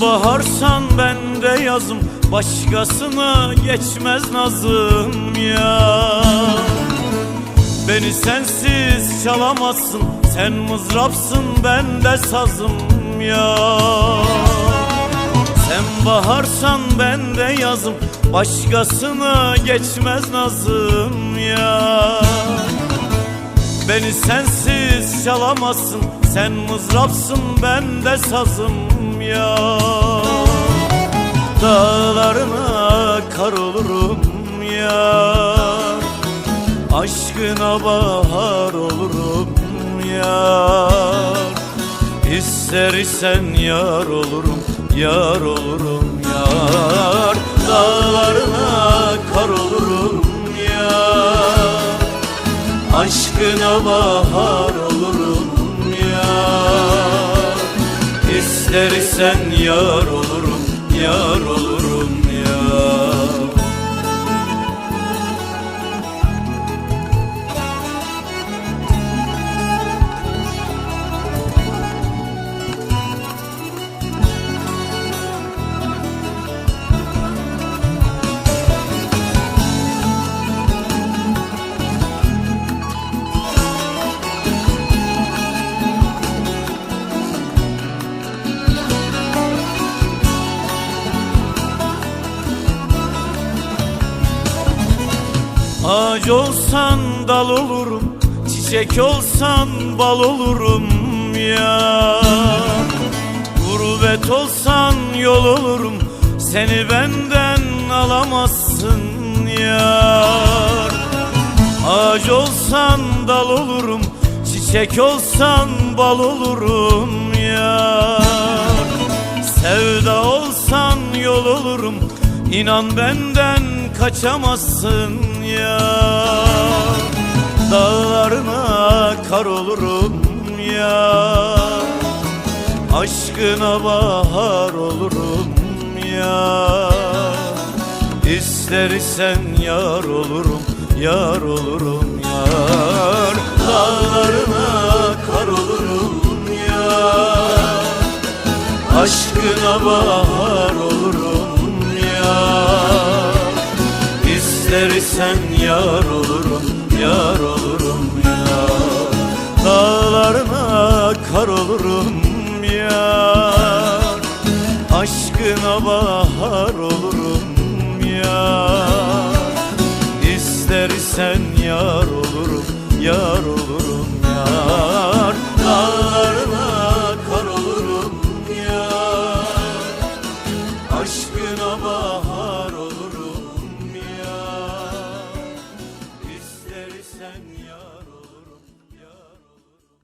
Baharsan ben de yazım. Başkasına geçmez nazım ya. Beni sensiz çalamazsın. Sen mızrapsın ben de sazım ya. Sen baharsan ben de yazım. Başkasına geçmez nazım ya. Beni sensiz çalamazsın. Sen mızrapsın ben de sazım ya Dağlarına kar olurum ya. Aşkına bahar olurum yar İster isen yar olurum, yar olurum yar. Dağlarına kar olurum yar Aşkına bahar olurum yar İster isen yar olurum, yar olurum Ağaç olsan dal olurum Çiçek olsan bal olurum ya. Gurbet olsan yol olurum Seni benden alamazsın yar Ağaç olsan dal olurum Çiçek olsan bal olurum yar Sevda olsan yol olurum İnan benden kaçamazsın ya. Dağlarına kar olurum ya. Aşkına bahar olurum ya. İster isen yar olurum, yar olurum yar. Dağlarına kar olurum ya. Aşkına bahar olurum İstersen yar olurum, yar olurum ya. Dağlarına kar olurum ya. Aşkına bahar olurum ya